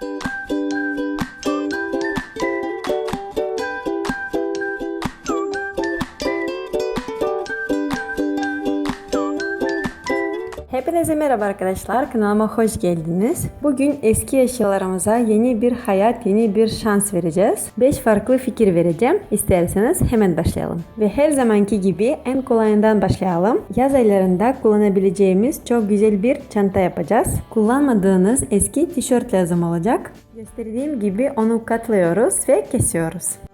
you Hepinize merhaba arkadaşlar. Kanalıma hoş geldiniz. Bugün eski eşyalarımıza yeni bir hayat, yeni bir şans vereceğiz. 5 farklı fikir vereceğim. İsterseniz hemen başlayalım. Ve her zamanki gibi en kolayından başlayalım. Yaz aylarında kullanabileceğimiz çok güzel bir çanta yapacağız. Kullanmadığınız eski tişört lazım olacak. Gösterdiğim gibi onu katlıyoruz ve kesiyoruz.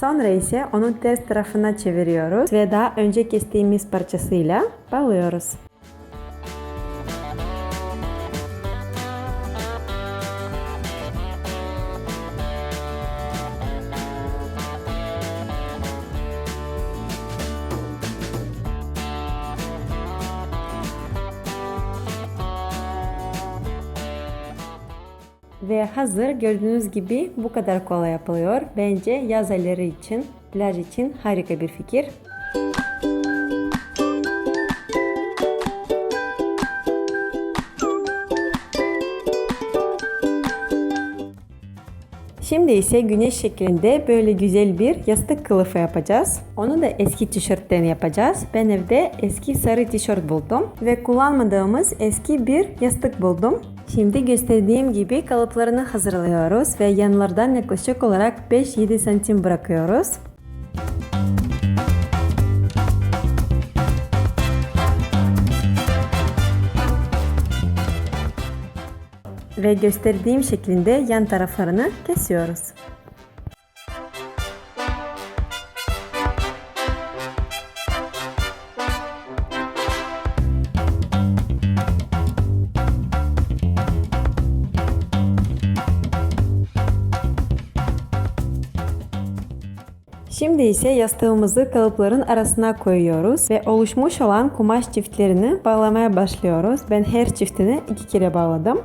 Sonra ise onu ters tarafına çeviriyoruz ve daha önce kestiğimiz parçasıyla bağlıyoruz. Ve hazır gördüğünüz gibi bu kadar kolay yapılıyor. Bence yaz ayları için, plaj için harika bir fikir. Şimdi ise güneş şeklinde böyle güzel bir yastık kılıfı yapacağız. Onu da eski tişörtten yapacağız. Ben evde eski sarı tişört buldum ve kullanmadığımız eski bir yastık buldum. Şimdi gösterdiğim gibi kalıplarını hazırlıyoruz ve yanlardan yaklaşık olarak 5-7 santim bırakıyoruz. Ve gösterdiğim şeklinde yan taraflarını kesiyoruz. Şimdi ise yastığımızı kalıpların arasına koyuyoruz ve oluşmuş olan kumaş çiftlerini bağlamaya başlıyoruz. Ben her çiftini iki kere bağladım.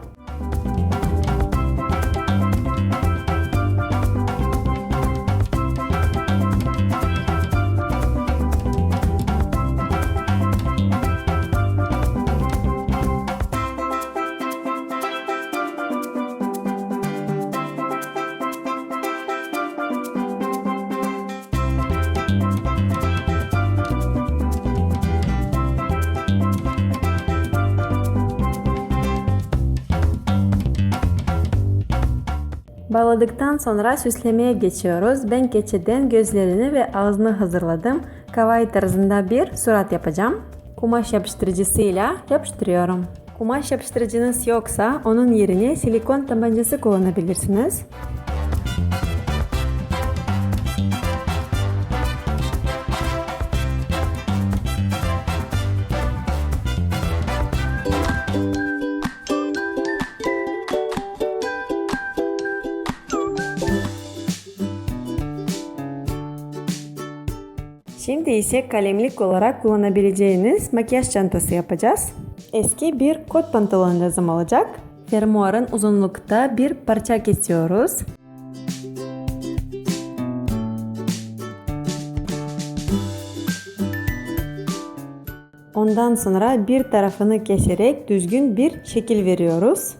Bağladıktan sonra süslemeye geçiyoruz. Ben keçeden gözlerini ve ağzını hazırladım. Kawaii tarzında bir surat yapacağım. Kumaş yapıştırıcısıyla yapıştırıyorum. Kumaş yapıştırıcınız yoksa onun yerine silikon tabancası kullanabilirsiniz. Şimdi ise kalemlik olarak kullanabileceğiniz makyaj çantası yapacağız. Eski bir kot pantolon lazım olacak. Fermuarın uzunlukta bir parça kesiyoruz. Ondan sonra bir tarafını keserek düzgün bir şekil veriyoruz.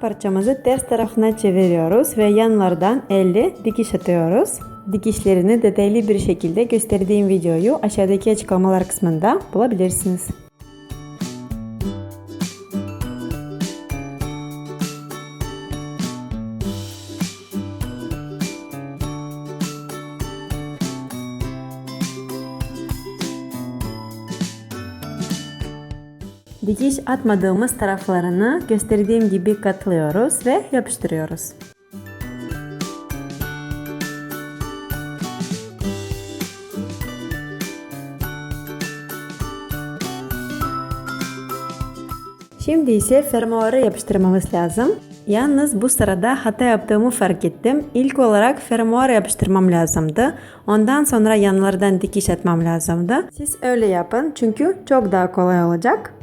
Parçamızı ters tarafına çeviriyoruz ve yanlardan elle dikiş atıyoruz. Dikişlerini detaylı bir şekilde gösterdiğim videoyu aşağıdaki açıklamalar kısmında bulabilirsiniz. Dikiş atmadığımız taraflarını gösterdiğim gibi katlıyoruz ve yapıştırıyoruz. Şimdi ise fermuarı yapıştırmamız lazım. Yalnız bu sırada hata yaptığımı fark ettim. İlk olarak fermuar yapıştırmam lazımdı. Ondan sonra yanlardan dikiş atmam lazımdı. Siz öyle yapın çünkü çok daha kolay olacak.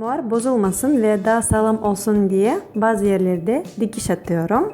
Fermuar bozulmasın ve daha sağlam olsun diye bazı yerlerde dikiş atıyorum.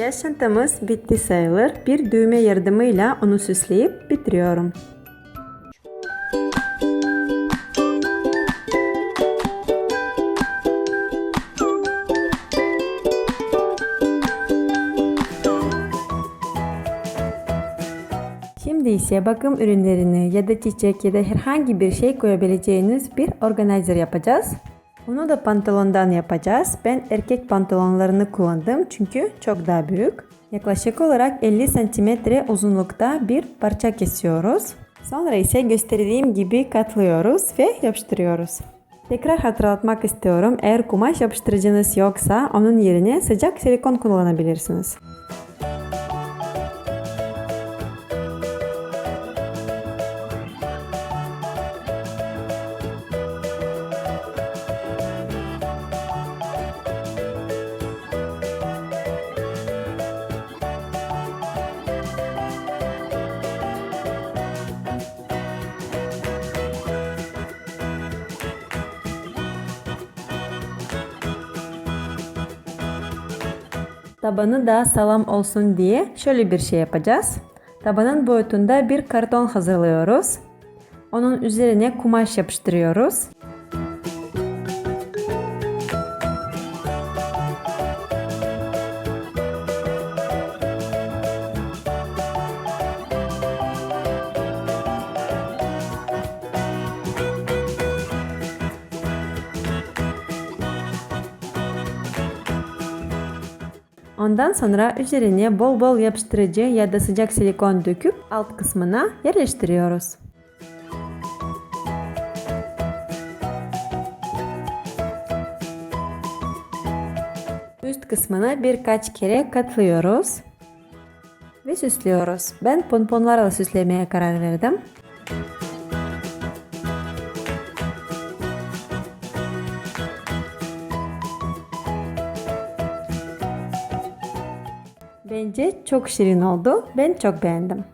Çantamız bitti sayılır. Bir düğme yardımıyla onu süsleyip bitiriyorum. Şimdi ise bakım ürünlerini ya da çiçek ya da herhangi bir şey koyabileceğiniz bir organizer yapacağız. Onu da pantolondan yapacağız. Ben erkek pantolonlarını kullandım çünkü çok daha büyük. Yaklaşık olarak 50 cm uzunlukta bir parça kesiyoruz. Sonra ise gösterdiğim gibi katlıyoruz ve yapıştırıyoruz. Tekrar hatırlatmak istiyorum. Eğer kumaş yapıştırıcınız yoksa onun yerine sıcak silikon kullanabilirsiniz. Tabanı daha sağlam olsun diye şöyle bir şey yapacağız. Tabanın boyutunda bir karton hazırlıyoruz. Onun üzerine kumaş yapıştırıyoruz. Ondan sonra üzerine bol bol yapıştırıcı ya da sıcak silikon döküp alt kısmına yerleştiriyoruz. Üst kısmını birkaç kere katlıyoruz ve süslüyoruz. Ben pomponlarla süslemeye karar verdim. Bence çok şirin oldu. Ben çok beğendim.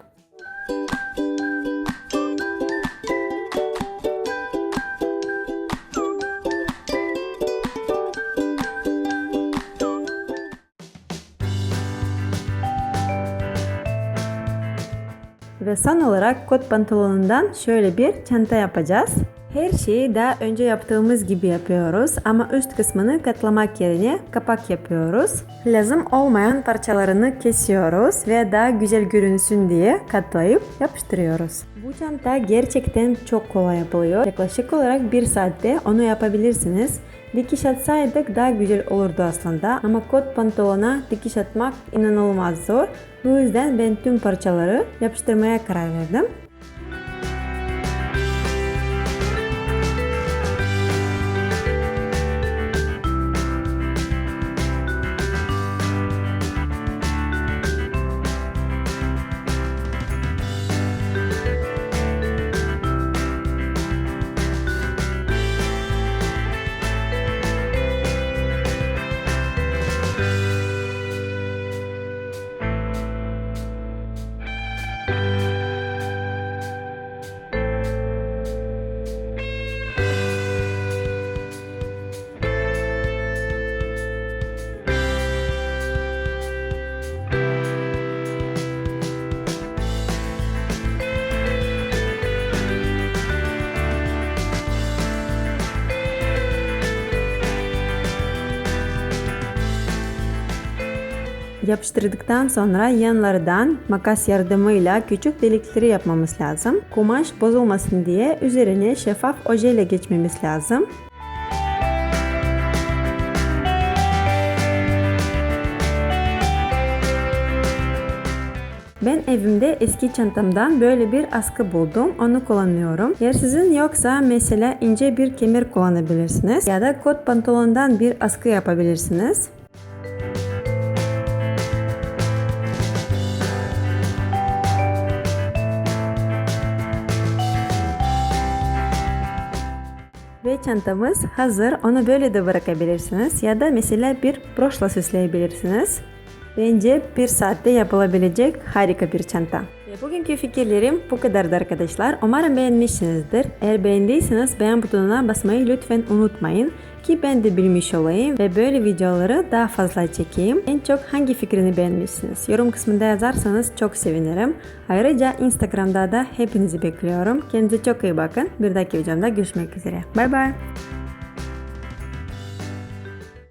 Ve son olarak kot pantolonundan şöyle bir çanta yapacağız. Her şeyi daha önce yaptığımız gibi yapıyoruz ama üst kısmını katlamak yerine kapak yapıyoruz. Lazım olmayan parçalarını kesiyoruz ve daha güzel görünsün diye katlayıp yapıştırıyoruz. Bu çanta gerçekten çok kolay yapılıyor. Yaklaşık olarak bir saatte onu yapabilirsiniz. Dikiş atsaydık daha güzel olurdu aslında ama kot pantolona dikiş atmak inanılmaz zor. Bu yüzden ben tüm parçaları yapıştırmaya karar verdim. Yapıştırdıktan sonra yanlardan makas yardımıyla küçük delikleri yapmamız lazım. Kumaş bozulmasın diye üzerine şeffaf oje ile geçmemiz lazım. Ben evimde eski çantamdan böyle bir askı buldum. Onu kullanıyorum. Eğer sizin yoksa mesela ince bir kemer kullanabilirsiniz. Ya da kot pantolondan bir askı yapabilirsiniz. Ve çantamız hazır. Onu böyle de bırakabilirsiniz. Ya da mesela bir broşla süsleyebilirsiniz. Bence bir saatte yapılabilecek harika bir çanta. Bugünkü fikirlerim bu kadardı arkadaşlar. Umarım beğenmişsinizdir. Eğer beğendiyseniz beğen butonuna basmayı lütfen unutmayın ki ben de bilmiş olayım ve böyle videoları daha fazla çekeyim. En çok hangi fikrini beğenmişsiniz? Yorum kısmında yazarsanız çok sevinirim. Ayrıca Instagram'da da hepinizi bekliyorum. Kendinize çok iyi bakın. Bir dahaki videomda görüşmek üzere. Bay bay.